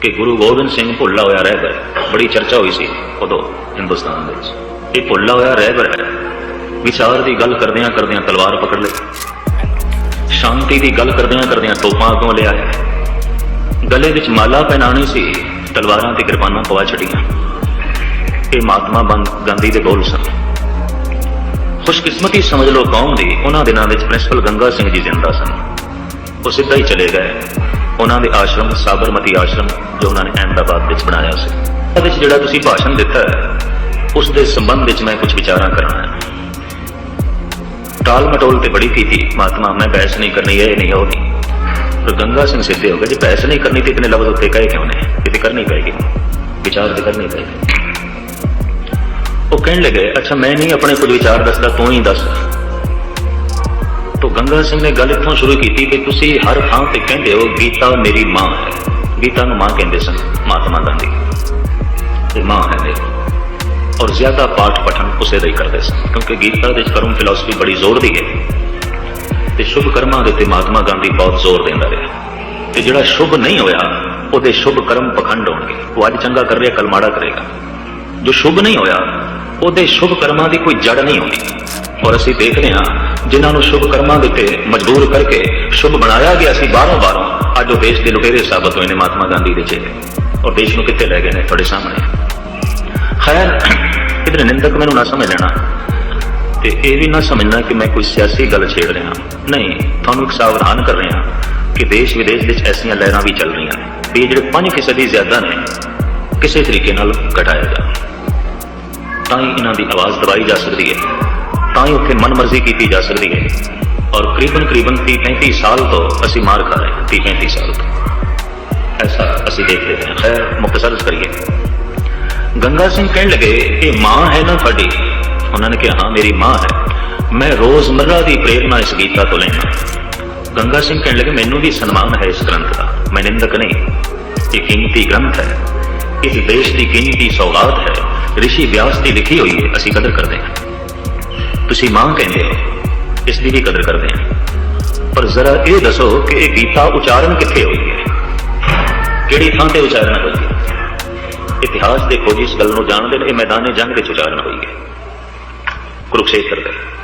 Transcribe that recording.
ਕਿ ਗੁਰੂ ਗੋਬਿੰਦ ਸਿੰਘ ਭੁੱਲਾ ਹੋਇਆ ਰਹਿਬਰ ਬੜੀ ਚਰਚਾ ਹੋਈ ਸੀ ਉਦੋਂ ਹਿੰਦੁਸਤਾਨ ਦੇ ਵਿੱਚ ਇਹ ਭੁੱਲਾ ਹੋਇਆ ਰਹਿਬਰ ਹੈ ਵਿਚਾਰ ਦੀ ਗੱਲ ਕਰਦਿਆਂ ਕਰਦਿਆਂ ਤਲਵਾਰ ਪਕੜ ਲਈ। ਸ਼ਾਂਤੀ ਦੀ ਗੱਲ ਕਰਦਿਆਂ ਕਰਦਿਆਂ ਤੋਪਾਂ ਅੱਗੋਂ ਲਿਆ। ਗਲੇ ਵਿੱਚ ਮਾਲਾ ਪਹਿਨਾਣੀ ਸੀ, ਤਲਵਾਰਾਂ ਤੇ ਕਿਰਪਾਨਾਂ ਪਵਾ ਛੱਡੀਆਂ। ਇਹ ਮਹਾਤਮਾ ਬੰਦ ਗਾਂਧੀ ਦੇ ਬੋਲ ਸਨ। ਖੁਸ਼ਕਿਸਮਤੀ ਸਮਝ ਲਓ ਕੌਮ ਦੀ, ਉਹਨਾਂ ਦਿਨਾਂ ਵਿੱਚ ਪ੍ਰਿੰਸੀਪਲ ਗੰਗਾ ਸਿੰਘ ਜੀ ਜ਼ਿੰਦਾ ਸਨ। ਉਹ ਸਿੱਧਾ ਹੀ ਚਲੇ ਗਏ। ਉਹਨਾਂ ਦੇ ਆਸ਼ਰਮ, ਸਾਬਰਮਤੀ ਆਸ਼ਰਮ ਜੋ ਉਹਨਾਂ ਨੇ ਅਹਿਮਦਾਬਾਦ ਵਿੱਚ ਬਣਾਇਆ ਸੀ। ਉਹਦੇ ਵਿੱਚ ਜਿਹੜਾ ਤੁਸੀਂ ਭਾਸ਼ਣ ਦਿੱਤਾ ਹੈ, ਉਸ ਦੇ ਸੰਬੰਧ ਵਿੱਚ ਮੈਂ ਕੁਝ ਵਿਚਾਰਾਂ ਕਰਨਾ ਹੈ ਟਾਲ ਮਟੋਲ ਤੇ ਬੜੀ ਕੀਤੀ ਮਹਾਤਮਾ ਮੈਂ ਬਹਿਸ ਨਹੀਂ ਕਰਨੀ, ਇਹ ਨਹੀਂ, ਉਹ ਨਹੀਂ। ਪਰ ਗੰਗਾ ਸਿੰਘ ਸਿੱਧੇ ਹੋ ਗਏ, ਜੇ ਬਹਿਸ ਨਹੀਂ ਕਰਨੀ ਤੇ ਇਤਨੇ ਲਫ਼ਜ਼ ਉੱਤੇ ਕਹੇ ਕਿਉਂ ਨੇ? ਕਿਤੇ ਕਰਨੀ ਪਏਗੀ। ਵਿਚਾਰ ਤੇ ਕਰਨੀ ਪਏਗੀ। ਉਹ ਕਹਿਣ ਲੱਗੇ, ਅੱਛਾ, ਮੈਂ ਨਹੀਂ ਆਪਣੇ ਕੁਝ ਵਿਚਾਰ ਦੱਸਦਾ, ਤੂੰ ਹੀ ਦੱਸ। ਤੋ ਗੰਗਾ ਸਿੰਘ ਨੇ ਗੱਲ ਇੱਥੋਂ ਸ਼ੁਰੂ ਕੀਤੀ ਕਿ ਤੁਸੀਂ ਹਰ ਥਾਂ ਤੇ ਕਹਿੰਦੇ ਹੋ, ਗੀਤਾ ਮੇਰੀ ਮਾਂ ਹੈ ਗੀਤਾ ਨੂੰ ਮਾਂ ਕਹਿੰਦੇ ਸਨ, ਮਹਾਤਮਾ ਗਾਂਧੀ। ਇਹ ਮਾਂ ਹੈ ਮੇਰੀ। ਔਰ ਜ਼ਿਆਦਾ ਪਾਠ ਪਠਨ ਉਸੇ ਦਾ ਹੀ ਕਰਦੇ ਸਨ, ਕਿਉਂਕਿ ਗੀਤਾ ਦੇ ਕਰਮ ਫਿਲਾਸਫੀ ਬੜੀ ਜ਼ੋਰ ਦੀ ਹੈ। ਤੇ ਸ਼ੁਭ ਕਰਮਾਂ ਦੇ ਉੱਤੇ ਮਹਾਤਮਾ ਗਾਂਧੀ ਬਹੁਤ ਜ਼ੋਰ ਦਿੰਦਾ ਰਿਹਾ। ਤੇ ਜਿਹੜਾ ਸ਼ੁਭ ਨਹੀਂ ਹੋਇਆ, ਉਹਦੇ ਸ਼ੁਭ ਕਰਮ ਪਖੰਡ ਹੋਣਗੇ। ਉਹ ਅੱਜ ਚੰਗਾ ਕਰ ਰਿਹਾ ਕੱਲ ਮਾੜਾ ਕਰੇਗਾ। ਜੋ ਸ਼ੁਭ ਨਹੀਂ ਹੋਇਆ, ਉਹਦੇ ਸ਼ੁਭ ਕਰਮਾਂ ਦੀ ਕੋਈ ਜੜ ਨਹੀਂ ਹੋਣੀ ਔਰ ਅਸੀਂ ਦੇਖ ਰਹੇ ਹਾਂ, ਜਿਨ੍ਹਾਂ ਨੂੰ ਸ਼ੁਭ ਕਰਮਾਂ ਦੇ ਉੱਤੇ ਮਜਬੂਰ ਕਰਕੇ ਸ਼ੁਭ ਬਣਾਇਆ ਗਿਆ ਸੀ ਬਾਹਰੋਂ ਬਾਹਰੋਂ, ਅੱਜ ਉਹ ਦੇਸ਼ ਦੇ ਲੁਟੇਰੇ ਸਾਬਤ ਹੋਏ ਨੇ ਮਹਾਤਮਾ ਗਾਂਧੀ ਦੇ ਚਿਹਰੇ ਔਰ ਦੇਸ਼ ਨੂੰ ਕਿੱਥੇ ਲੈ ਗਏ ਨੇ ਤੁਹਾਡੇ ਸਾਹਮਣੇ? ਖੈਰ, ਕਿਧਰ ਨਿੰਦਕ ਮੈਨੂੰ ਨਾ ਸਮਝ ਲੈਣਾ। ਤੇ ਇਹ ਵੀ ਨਾ ਸਮਝਣਾ ਕਿ ਮੈਂ ਕੋਈ ਸਿਆਸੀ ਗੱਲ ਛੇੜ ਰਿਹਾ ਨਹੀਂ, ਤੁਹਾਨੂੰ ਇੱਕ ਸਾਵਧਾਨ ਕਰ ਰਿਹਾ ਕਿ ਦੇਸ਼ ਵਿਦੇਸ਼ ਵਿੱਚ ਐਸੀਆਂ ਲਹਿਰਾਂ ਵੀ ਚੱਲ ਰਹੀਆਂ ਨੇ। ਵੀ ਇਹ ਜਿਹੜੇ 5% ਦੀ ਜ਼ਿਆਦਾ ਨੇ, ਕਿਸੇ ਤਰੀਕੇ ਨਾਲ ਘਟਾਇਆ ਜਾ। ਤਾਂ ਹੀ ਇਹਨਾਂ ਦੀ ਆਵਾਜ਼ ਦਬਾਈ ਜਾ ਸਕਦੀ ਹੈ। ਤਾਂ ਹੀ ਉੱਥੇ ਮਨਮਰਜ਼ੀ ਕੀਤੀ ਜਾ ਸਕਦੀ ਹੈ। ਔਰ ਕਰੀਬਨ ਕਰੀਬਨ 30 35 ਸਾਲ ਤੋਂ ਅਸੀਂ ਮਾਰ ਖਾ ਰਹੇ ਹਾਂ 30 35 ਸਾਲ ਤੋਂ। ਐਸਾ ਅਸੀਂ ਦੇਖ ਰਹੇ ਹਾਂ। ਖੈਰ ਮੁਖਤਸਰ ਕਰੀਏ। ਗੰਗਾ ਸਿੰਘ ਕਹਿਣ ਲੱਗੇ ਇਹ ਮਾਂ ਹੈ ਨਾ ਤੁਹਾਡੀ ਉਹਨਾਂ ਨੇ ਕਿਹਾ, ਹਾਂ, ਮੇਰੀ ਮਾਂ ਹੈ। ਮੈਂ ਰੋਜ਼ਮਰਰਾ ਦੀ ਪ੍ਰੇਰਣਾ ਇਸ ਗੀਤਾ ਤੋਂ ਲੈਣਾ ਗੰਗਾ ਸਿੰਘ ਕਹਿਣ ਲੱਗੇ, ਮੈਨੂੰ ਵੀ ਸਨਮਾਨ ਹੈ ਇਸ ਗ੍ਰੰਥ ਦਾ। ਮੈਂ ਨਿੰਦਕ ਨਹੀਂ। ਇਹ ਕੀਮਤੀ ਗ੍ਰੰਥ ਹੈ। ਇਸ ਦੇਸ਼ ਦੀ ਕੀਮਤੀ ਸੌਗਾਤ ਹੈ। ਰਿਸ਼ੀ ਵਿਆਸ ਦੀ ਲਿਖੀ ਹੋਈ ਹੈ। ਅਸੀਂ ਕਦਰ ਕਰਦੇ ਹਾਂ। ਤੁਸੀਂ ਮਾਂ ਕਹਿੰਦੇ ਹੋ, ਇਸ ਦੀ ਵੀ ਕਦਰ ਕਰਦੇ ਹਾਂ। ਪਰ ਜ਼ਰਾ ਇਹ ਦੱਸੋ ਕਿ ਇਹ ਗੀਤਾ ਉਚਾਰਨ ਕਿੱਥੇ ਹੋਈ ਹੈ? ਕਿਹੜੀ ਥਾਂ ਤੇ ਉਚਾਰਨ ਹੋਈ ਹੈ? ਇਤਿਹਾਸ ਦੇ ਖੋਜੀ ਇਸ ਗੱਲ ਨੂੰ ਜਾਣਦੇ ਨੇ, ਇਹ ਮੈਦਾਨੇ ਜੰਗ ਵਿੱਚ ਉਚਾਰਨ ਹੋਈ ਹੈ। ਕੁਰੂਕਸ਼ੇਤਰ ਦੇ।